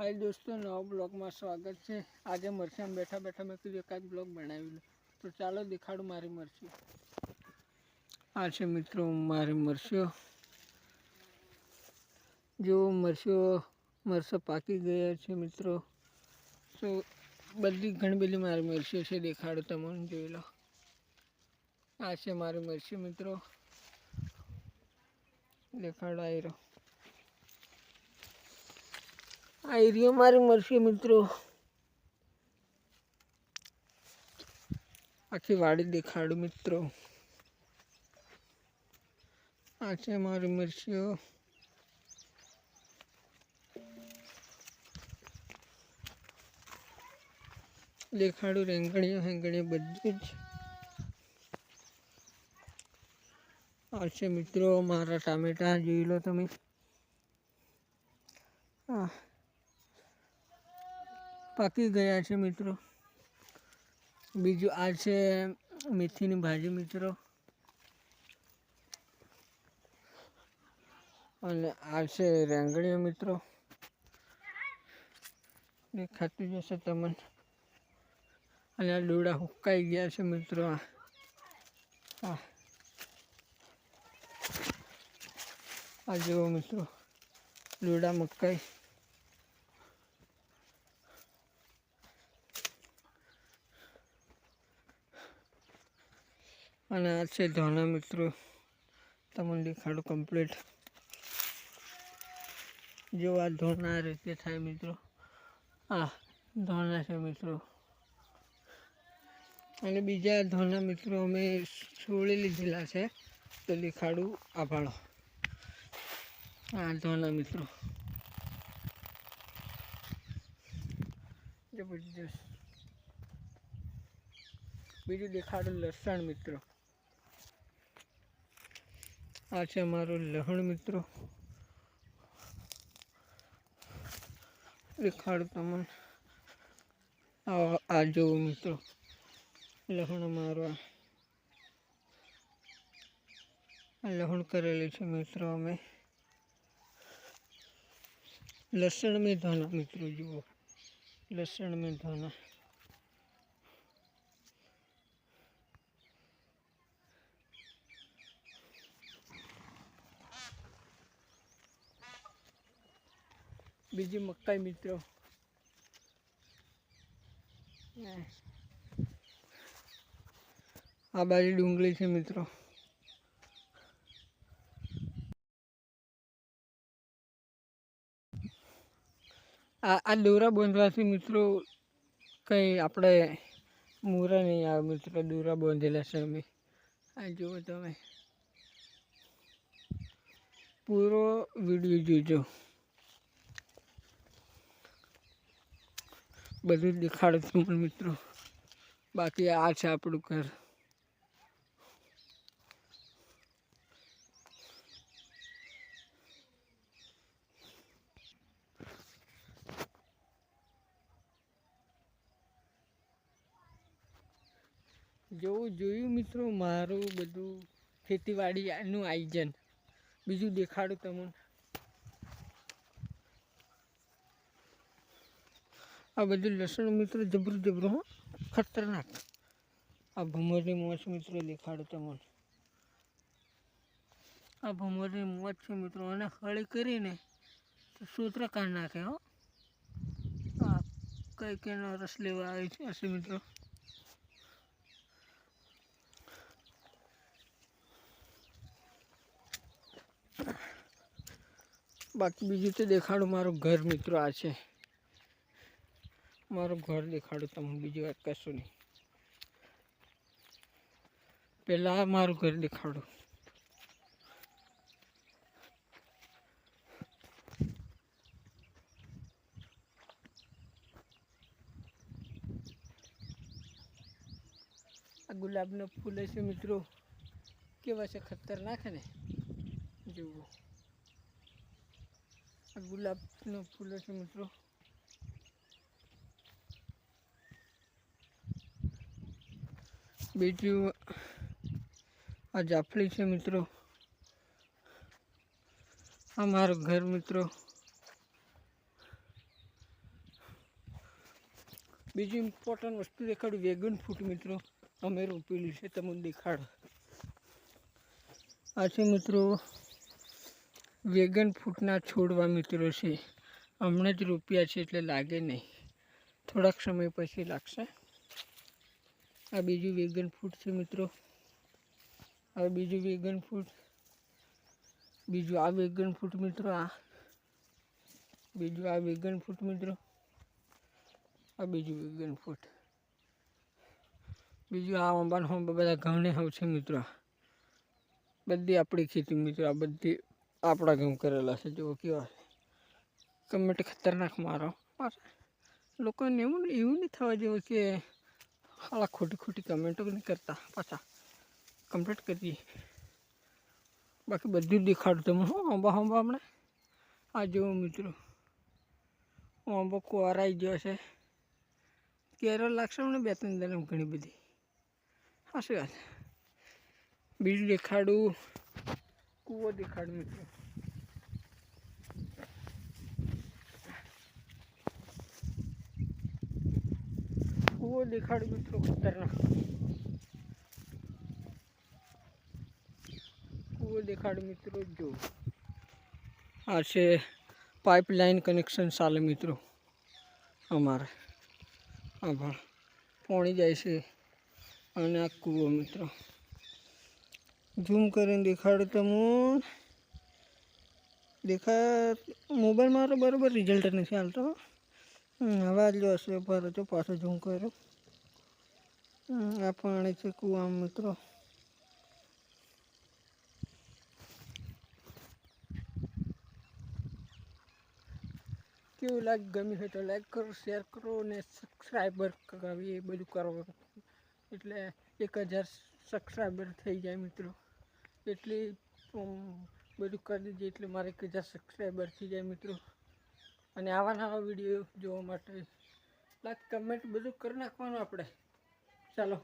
હાય દોસ્તો, નવા બ્લોગમાં સ્વાગત છે. આજે મરચાં બેઠા બેઠા મેં કીધું એકાદ બ્લોગ બનાવી લો તો ચાલો દેખાડું મારી મરસી આ છે મિત્રો મારી મરસીઓ જો મરસીઓ મરસો પાકી ગયા છે મિત્રો. તો બધી ઘણી બધી મારી મરસીઓ છે, દેખાડો તમને જોઈ લો. આ છે મારી મરસી મિત્રો. દેખાડો આવી રહ્યો આ એરિયો મારી મળશે મિત્રો. આખી વાડી દેખાડું મિત્રો. આ છે મારી મરચીઓ દેખાડું રેંગણીઓ હેંગણીઓ બધું જ. આ છે મિત્રો મારા ટામેટા, જોઈ લો તમે. આ પાકી ગયા છે મિત્રો. બીજું આ છે મેથીની ભાજી મિત્રો. અને આ છે રેંગણીઓ મિત્રો. દેખાતું જશે તમને. અને આ ડોડા હુકાઈ ગયા છે મિત્રો આ. આ. જુઓ મિત્રો ડોડા મકાઈ. અને આ છે ધોના મિત્રો. તમને દેખાડું કમ્પ્લીટ જો આ ધોના રીતે થાય મિત્રો. આ ધોના છે મિત્રો. અને બીજા ધોના મિત્રો અમે છોડી લીધેલા છે. તો દેખાડું આભાળો. આ ધોના મિત્રો. જબરજસ્ત. બીજું દેખાડું લસણ મિત્રો. આ છે મારો લહણ મિત્રો. દેખાડું તમને આ આ મિત્રો. લહણ આ. લહણ કરેલી છે મિત્રો અમે. લસણ મેં ધોના મિત્રો જુઓ. લસણ મેં ધોના બીજી મકાઈ મિત્રો. આ બાજુ ડુંગળી છે મિત્રો. આ દોરા બાંધવાથી મિત્રો કંઈ આપણે મૂરા નહીં આવે મિત્રો, દોરા બાંધેલા છે અમે. આ જુઓ તમે. પૂરો વીડિયો જોજો. બધું દેખાડું તમને મિત્રો. બાકી આ છે આપણું ઘર. જેવું જોયું મિત્રો, મારું બધું ખેતીવાડીનું આયોજન. બીજું દેખાડું તમને. આ બધું લસણ મિત્રો જબરું જબરું, હો. ખતરનાક. આ ભમરની મોજ મિત્રો દેખાડો તમને. આ ભમરની મોજ છે મિત્રો, અને હળી કરીને સૂત્ર કાઢ નાખે, હો. આ કઈ કઈનો રસ લેવા આવે છે હશે મિત્રો. બાકી બીજું તો દેખાડું મારું ઘર મિત્રો આ છે. મારું ઘર દેખાડું તમે બીજી વાત કશું નહીં. પહેલાં મારું ઘર દેખાડું. આ ગુલાબનો ફૂલ છે મિત્રો. કેવા છે, ખતરનાક ને? જુઓ. આ ગુલાબનું ફૂલ છે મિત્રો. બીજું આ જાફળી છે મિત્રો. આ મારું ઘર મિત્રો. બીજી ઇમ્પોર્ટન્ટ વસ્તુ દેખાડું, વેગન ફૂટ મિત્રો. અમે રોપેલું છે, તમને દેખાડો. આ છે મિત્રો વેગન ફૂટના છોડવા મિત્રો છે. હમણાં જ રોપ્યા છે, એટલે લાગે નહીં. થોડાક સમય પછી લાગશે. આ બીજું વેગન ફૂટ છે મિત્રો. આ બીજું વેગન ફૂટ બીજું આ વેગન ફૂટ મિત્રો, આ. બીજું આ વેગન ફૂટ મિત્રો. આ બીજું વેગન ફૂટ બીજું આ અંબાન આંબા બધા ઘઉંને હવે છે મિત્રો. બધી આપણી ખેતી મિત્રો, આ બધી આપણા ઘઉં કરેલા છે. જુઓ કેવા છે. કમેન્ટ ખતરનાક મારો. લોકોને એવું એવું નહીં થવા જેવું કે હાલા ખોટી ખોટી કમેન્ટો નહીં કરતા. પાછા કમ્પ્લીટ કરીએ. બાકી બધું દેખાડું તમે હું આંબા આંબા હમણાં? આ જુઓ મિત્રો. આંબો કોરાઈ ગયો છે. કેરો લાગશે મને બે ત્રણ દરમ ઘણી બધી. હાસી વાત. બીજું દેખાડું. કૂવો દેખાડું મિત્રો. કૂવો દેખાડું મિત્રો, ખતરનાક. કૂવો દેખાડ મિત્રો, જો. આ છે પાઇપલાઇન કનેક્શન ચાલે મિત્રો. અમારે. આભાર. પોણી જાય છે અને આ કૂવો મિત્રો. ઝૂમ કરીને દેખાડું તમને. દેખા મોબાઈલ મારો બરાબર રિઝલ્ટ નથી હાલતો. હવે જો હશે પર જો પાછો ઝૂમ કર્યો આ પાણી છે કૂવામાં મિત્રો. કેવું લાઈક ગમ્યું હોય તો લાઈક કરો શેર કરો ને સબસ્ક્રાઈબર કરાવી, એ બધું કરો. એટલે એક હજાર સબસ્ક્રાઈબર થઈ જાય મિત્રો. એટલી બધું કરી દીધું એટલે મારે એક હજાર સબસ્ક્રાઈબર થઈ જાય મિત્રો. અને આવા નવા વીડિયો જોવા માટે લાઈક કમેન્ટ બધું કરી નાખવાનું આપણે. ચાલો